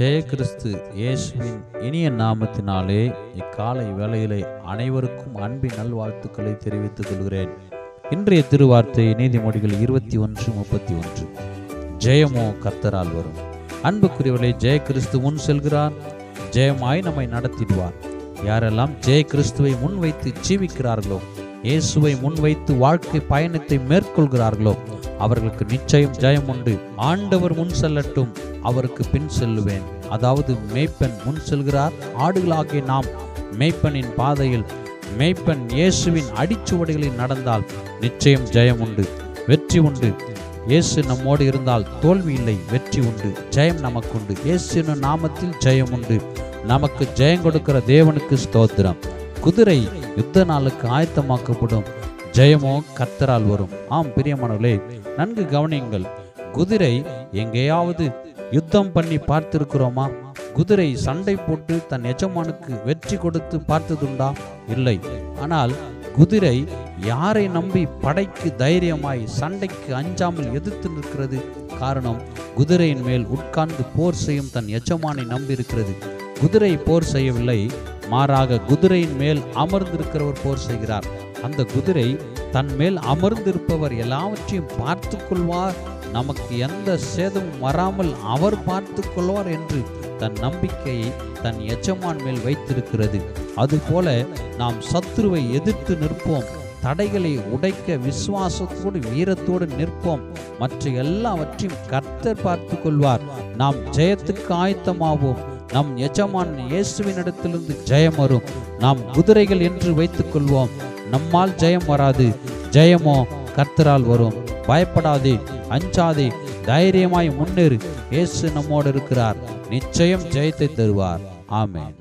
ஜெய கிறிஸ்து இயேசுவின் இனிய நாமத்தினாலே இக்காலை வேளையிலே அனைவருக்கும் அன்பின் நல்வாழ்த்துக்களை தெரிவித்துக் கொள்கிறேன். இன்றைய திருவார்த்தை நீதிமொழிகள் இருபத்தி ஒன்று முப்பத்தி ஒன்று. ஜெயமோ கர்த்தரால் வரும். அன்புக்குரியவர்களே ஜெய கிறிஸ்து முன் செல்கிறார். ஜெயமாய் நம்மை நடத்திடுவார். யாரெல்லாம் ஜெய கிறிஸ்துவை முன்வைத்து ஜீவிக்கிறார்களோ இயேசுவை முன்வைத்து வாழ்க்கை பயணத்தை மேற்கொள்கிறார்களோ அவர்களுக்கு நிச்சயம் ஜெயம் உண்டு. ஆண்டவர் முன் செல்லட்டும் அவருக்கு பின் செல்லுவேன். அதாவது மேய்ப்பன் முன் செல்கிறார். ஆடுகளாகிய நாம் மேய்ப்பனின் பாதையில் மேய்ப்பன் இயேசுவின் அடிச்சுவடிகளில் நடந்தால் நிச்சயம் ஜெயம் உண்டு வெற்றி உண்டு. இயேசு நம்மோடு இருந்தால் தோல்வி இல்லை வெற்றி உண்டு ஜெயம் நமக்குண்டு. இயேசு நாமத்தில் ஜெயம் உண்டு. நமக்கு ஜெயம் கொடுக்கிற தேவனுக்கு ஸ்தோத்திரம். குதிரை யுத்த நாளுக்கு ஆயத்தமாக்கப்படும். ஜெயமோ கத்தரால் வரும். ஆம் பிரியமானவர்களே நன்கு கவனியுங்கள். குதிரை எங்கேயாவது யுத்தம் பண்ணி பார்த்திருக்கிறோமா? குதிரை சண்டை போட்டு தன் எஜமானுக்கு வெற்றி கொடுத்து பார்த்ததுண்டா? இல்லை. ஆனால் குதிரை யாரை நம்பி படைக்கு தைரியமாய் சண்டைக்கு அஞ்சாமல் எதிர்த்து நிற்கிறது? காரணம் குதிரையின் மேல் உட்கார்ந்து போர் செய்யும் தன் எஜமானை நம்பி இருக்கிறது குதிரை போர் செய்யவில்லை. மாறாக குதிரையின் மேல் அமர்ந்திருக்கிறவர் போர் செய்கிறார். அந்த குதிரை தன் மேல் அமர்ந்திருப்பவர் எல்லாவற்றையும் பார்த்து கொள்வார். நமக்கு எந்த சேதமும் வராமல் அவர் பார்த்து கொள்வார் என்று தன் நம்பிக்கையை தன் எஜமான் மேல் வைத்திருக்கிறது. அதுபோல நாம் சத்துருவை எதிர்த்து நிற்போம். தடைகளை உடைக்க விசுவாசத்தோடு வீரத்தோடு நிற்போம். மற்ற எல்லாவற்றையும் கர்த்தர் பார்த்து கொள்வார். நாம் ஜெயத்துக்கு ஆயத்தமாவோம். நம் எஜமான் இயேசுவினிடத்திலிருந்து ஜெயம் வரும். நாம் குதிரைகள் என்று வைத்துக் கொள்வோம் நம்மால் ஜெயம் வராது. ஜெயமோ கர்த்தரால் வரும். பயப்படாதே அஞ்சாதே தைரியமாய் முன்னேறு. இயேசு நம்மோடு இருக்கிறார். நிச்சயம் ஜெயத்தை தருவார். ஆமேன்.